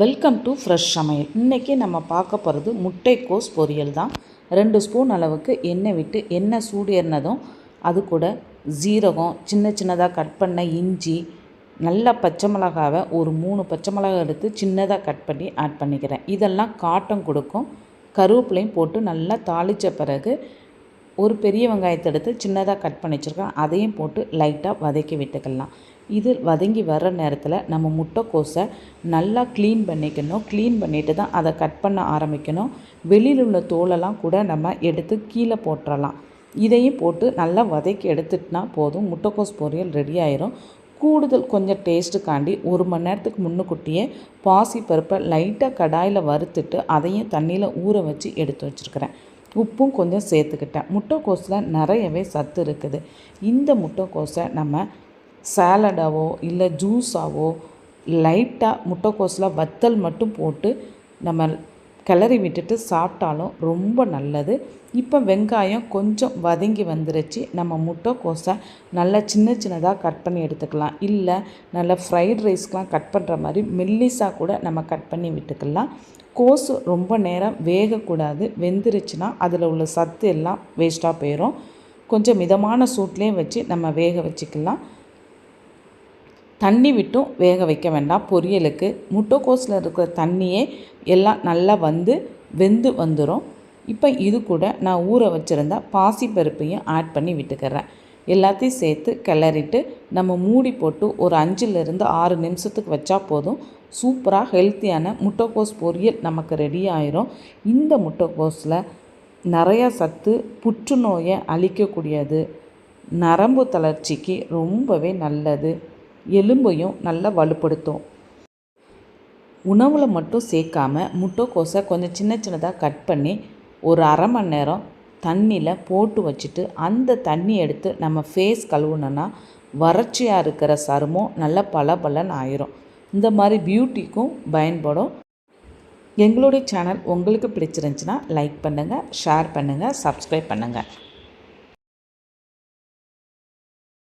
Welcome to fresh சமையல் இன்றைக்கி நம்ம பார்க்க போகிறது முட்டைக்கோஸ் பொரியல் தான். ரெண்டு ஸ்பூன் அளவுக்கு எண்ணெய் விட்டு எண்ணெய் சூடேறினதும் அது கூட ஜீரகம் சின்ன சின்னதாக கட் பண்ண இஞ்சி நல்ல பச்சை மிளகாவை ஒரு மூணு பச்சை மிளகா எடுத்து சின்னதாக கட் பண்ணி ஆட் பண்ணிக்கிறேன். இதெல்லாம் காட்டம் கொடுக்கும். கருவேப்பிலையும் போட்டு நல்லா தாளித்த பிறகு ஒரு பெரிய வெங்காயத்தை எடுத்து சின்னதாக கட் பண்ணி வச்சுருக்கேன். அதையும் போட்டு லைட்டாக வதக்கி விட்டுக்கலாம். இது வதங்கி வர்ற நேரத்தில் நம்ம முட்டைக்கோஸை நல்லா க்ளீன் பண்ணிக்கணும். க்ளீன் பண்ணிவிட்டு தான் அதை கட் பண்ண ஆரம்பிக்கணும். வெளியில் உள்ள தோலெல்லாம் கூட நம்ம எடுத்து கீழே போட்டுறலாம். இதையும் போட்டு நல்லா வதக்கி எடுத்துட்டுனா போதும். முட்டைக்கோஸ் பொரியல் ரெடி ஆயிரும். கூடுதல் கொஞ்சம் டேஸ்ட்டுக்காண்டி ஒரு மணி நேரத்துக்கு முன்னுக்குட்டியே பாசி பருப்பை லைட்டாக கடாயில் வறுத்துட்டு அதையும் தண்ணியில் ஊற வச்சு எடுத்து வச்சுருக்கிறேன். உப்பும் கொஞ்சம் சேர்த்துக்கிட்டேன். முட்டைக்கோஸில் நிறையவே சத்து இருக்குது. இந்த முட்டைக்கோஸை நம்ம சாலடாவோ இல்லை ஜூஸாவோ லைட்டாக முட்டைக்கோஸில் வத்தல் மட்டும் போட்டு நம்ம கிளறி விட்டுட்டு சாப்பிட்டாலும் ரொம்ப நல்லது. இப்போ வெங்காயம் கொஞ்சம் வதங்கி வந்துருச்சு. நம்ம முட்டைக்கோஸை நல்லா சின்ன சின்னதாக கட் பண்ணி எடுத்துக்கலாம். இல்லை நல்லா ஃப்ரைட் ரைஸ்க்கெலாம் கட் பண்ணுற மாதிரி மெல்லிஸாக கூட நம்ம கட் பண்ணி விட்டுக்கலாம். கோஸ் ரொம்ப நேரம் வேகக்கூடாது. வெந்துருச்சுன்னா அதில் உள்ள சத்து எல்லாம் வேஸ்ட்டாக போயிடும் கொஞ்சம் மிதமான சூட்லேயும் வச்சு நம்ம வேக வச்சுக்கலாம். தண்ணி விட்டும் வேக வைக்க வேண்டாம். பொரியலுக்கு முட்டைக்கோஸில் இருக்கிற தண்ணியே எல்லாம் நல்லா வந்து வெந்து வந்துடும் இப்போ இது கூட நான் ஊற வச்சுருந்த பாசிப்பருப்பையும் ஆட் பண்ணி விட்டுக்கிறேன். எல்லாத்தையும் சேர்த்து கிளறிட்டு நம்ம மூடி போட்டு ஒரு அஞ்சுலேருந்து ஆறு நிமிஷத்துக்கு வச்சா போதும். சூப்பராக ஹெல்த்தியான முட்டைக்கோஸ் பொரியல் நமக்கு ரெடி ஆயிரும். இந்த முட்டைக்கோஸில் நிறையா சத்து புற்றுநோயை அழிக்கக்கூடியது. நரம்பு தளர்ச்சிக்கு ரொம்பவே நல்லது. எலும்பையும் நல்லா வலுப்படுத்தும். உணவில் மட்டும் சேர்க்காம முட்டைக்கோசை கொஞ்சம் சின்ன சின்னதாக கட் பண்ணி ஒரு அரை மணி நேரம் தண்ணியில் போட்டு வச்சுட்டு அந்த தண்ணி எடுத்து நம்ம ஃபேஸ் கழுவுனோன்னா வறட்சியாக இருக்கிற சருமம் நல்லா பல ஆயிரும். இந்த மாதிரி பியூட்டிக்கும் பயன்படும். எங்களுடைய சேனல் உங்களுக்கு பிடிச்சிருந்துச்சின்னா லைக் பண்ணுங்கள் ஷேர் பண்ணுங்கள் சப்ஸ்கிரைப் பண்ணுங்கள்